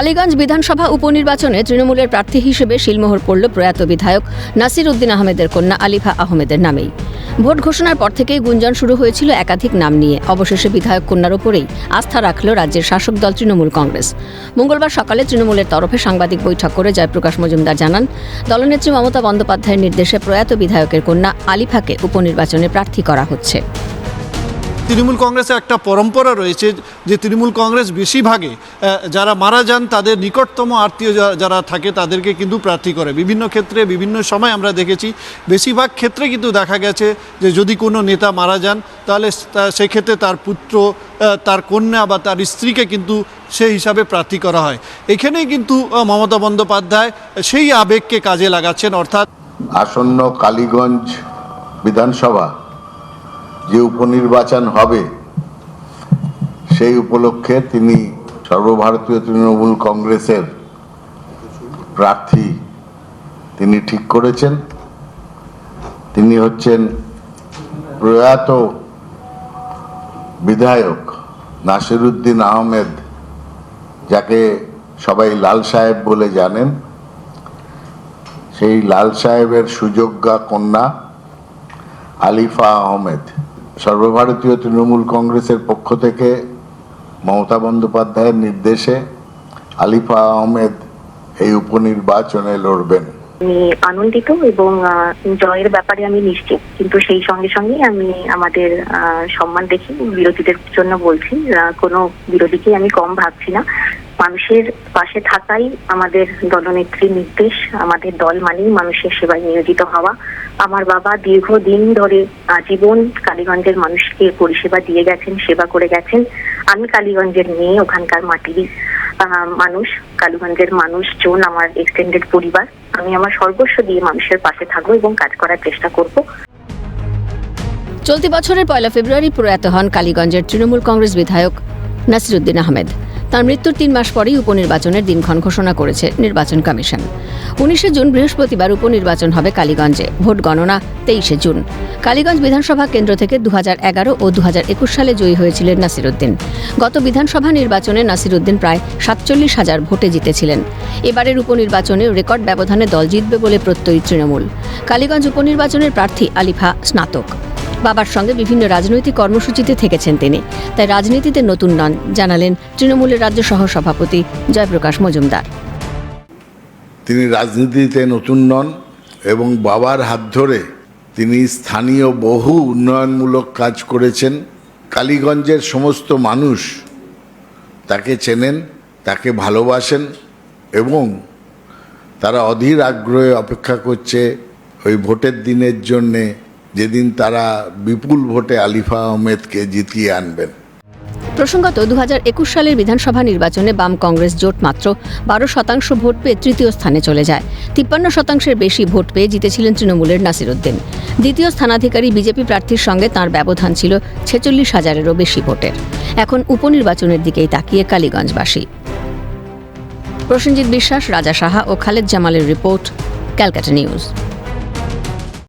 টালিগঞ্জ বিধানসভা উপনির্বাচনে তৃণমূলের প্রার্থী হিসেবে শিলমোহর পড়ল প্রয়াত বিধায়ক নাসির উদ্দিন আহমেদের কন্যা আলিফা আহমেদের নামেই। ভোট ঘোষণার পর থেকেই গুঞ্জন শুরু হয়েছিল একাধিক নাম নিয়ে। অবশেষে বিধায়ক কন্যার ওপরেই আস্থা রাখল রাজ্যের শাসক দল তৃণমূল কংগ্রেস। মঙ্গলবার সকালে তৃণমূলের তরফে সাংবাদিক বৈঠক করে জয়প্রকাশ মজুমদার জানান, দলনেত্রী মমতা বন্দ্যোপাধ্যায়ের নির্দেশে প্রয়াত বিধায়কের কন্যা আলিফাকে উপনির্বাচনে প্রার্থী করা হচ্ছে। তৃণমূল কংগ্রেসের একটা পরম্পরা রয়েছে যে তৃণমূল কংগ্রেস বেশিরভাগে যারা মারা যান তাদের নিকটতম আত্মীয় যারা থাকে তাদেরকে কিন্তু প্রার্থী করে। বিভিন্ন ক্ষেত্রে, বিভিন্ন সময় আমরা দেখেছি, বেশিরভাগ ক্ষেত্রে কিন্তু দেখা গেছে যে যদি কোনো নেতা মারা যান, তাহলে সেক্ষেত্রে তার পুত্র তার কন্যা বা তার স্ত্রীকে কিন্তু সেই হিসাবে প্রার্থী করা হয়। এখানেই কিন্তু মমতা বন্দ্যোপাধ্যায় সেই আবেগকে কাজে লাগাচ্ছেন, অর্থাৎ আসন্ন কালীগঞ্জ বিধানসভা যে উপনির্বাচন হবে, সেই উপলক্ষে তিনি সর্বভারতীয় তৃণমূল কংগ্রেসের প্রার্থী তিনি ঠিক করেছেন। তিনি হচ্ছেন প্রয়াত বিধায়ক নাসিরুদ্দিন আহমেদ, যাকে সবাই লাল সাহেব বলে জানেন। সেই লাল সাহেবের সুযোগ্যা কন্যা আলিফা আহমেদ। সর্বভারতীয় তৃণমূল কংগ্রেসের পক্ষ থেকে মমতা বন্দ্যোপাধ্যায়ের নির্দেশে আলিফা আহমেদ এই উপনির্বাচনে লড়বেন। আমি আনন্দিত এবং জয়ের ব্যাপারে আমি নিশ্চিত। কিন্তু সেই সঙ্গে সঙ্গে আমি আমাদের সম্মান দেখি, বিরোধীদের জন্য বলছি। কোনো বিরোধীকে আমি কম ভাবছি না। মানুষের পাশে থাকাই আমাদের দলনেত্রীর নির্দেশ, আমাদের দল মানেই মানুষের সেবায় নিয়োজিত হওয়া। আমার বাবা দীর্ঘদিন ধরে আজীবন কালীগঞ্জের মানুষকে পরিষেবা দিয়ে গেছেন, সেবা করে গেছেন। আমি কালীগঞ্জের মেয়ে, ওখানকার মাটিরই মানুষ, কালীগঞ্জের মানুষ মানুষজন আমার এক্সটেন্ডেড পরিবার। আমি আমার সর্বস্ব দিয়ে মানুষের পাশে থাকব এবং কাজ করার চেষ্টা করব। চলতি বছরের পয়লা ফেব্রুয়ারি প্রয়াত হন কালীগঞ্জের তৃণমূল কংগ্রেস বিধায়ক নাসিরুদ্দিন আহমেদ। তার মৃত্যুর তিন মাস পরেই উপনির্বাচনের দিনক্ষণ ঘোষণা করেছে নির্বাচন কমিশন। উনিশে জুন বৃহস্পতিবার উপনির্বাচন হবে কালীগঞ্জে। ভোট গণনা তেইশে জুন। কালীগঞ্জ বিধানসভা কেন্দ্র থেকে দু এগারো ও দু হাজার একুশ সালে জয়ী হয়েছিলেন নাসিরুদ্দিন। গত বিধানসভা নির্বাচনে নাসিরুদ্দিন প্রায় সাতচল্লিশ হাজার ভোটে জিতেছিলেন। এবারের উপনির্বাচনে রেকর্ড ব্যবধানে দল জিতবে বলে প্রত্যয়ী তৃণমূল। কালীগঞ্জ উপনির্বাচনের প্রার্থী আলিফা স্নাতক। বাবার সঙ্গে বিভিন্ন রাজনৈতিক কর্মসূচিতে থেকেছেন তিনি। তাই রাজনীতিতে নতুন নন, জানালেন তৃণমূলের রাজ্য সহ সভাপতি জয়প্রকাশ মজুমদার। তিনি রাজনীতিতে নতুন নন এবং বাবার হাত ধরে তিনি স্থানীয় বহু উন্নয়নমূলক কাজ করেছেন। কালীগঞ্জের সমস্ত মানুষ তাকে চেনেন, তাকে ভালোবাসেন এবং তারা অধীর আগ্রহে অপেক্ষা করছে ওই ভোটের দিনের জন্যে যেদিন তারা বিপুল ভোটে আলিফা আহমেদকে জিতিয়ে আনবেন। প্রসঙ্গত, দুহাজার একুশ সালের বিধানসভা নির্বাচনে বাম কংগ্রেস জোট মাত্র বারো শতাংশ ভোট পেয়ে তৃতীয় স্থানে চলে যায়। তিপ্পান্ন শতাংশের বেশি ভোট পেয়ে জিতেছিলেন তৃণমূলের নাসিরুদ্দিন। দ্বিতীয় স্থানাধিকারী বিজেপি প্রার্থীর সঙ্গে তার ব্যবধান ছিল ছেচল্লিশ হাজারেরও বেশি ভোটের। এখন উপনির্বাচনের দিকেই তাকিয়ে কালীগঞ্জবাসী। প্রসেনজিৎ বিশ্বাস, রাজা সাহা ও খালেদ জামালের রিপোর্ট, ক্যালকাটা নিউজ।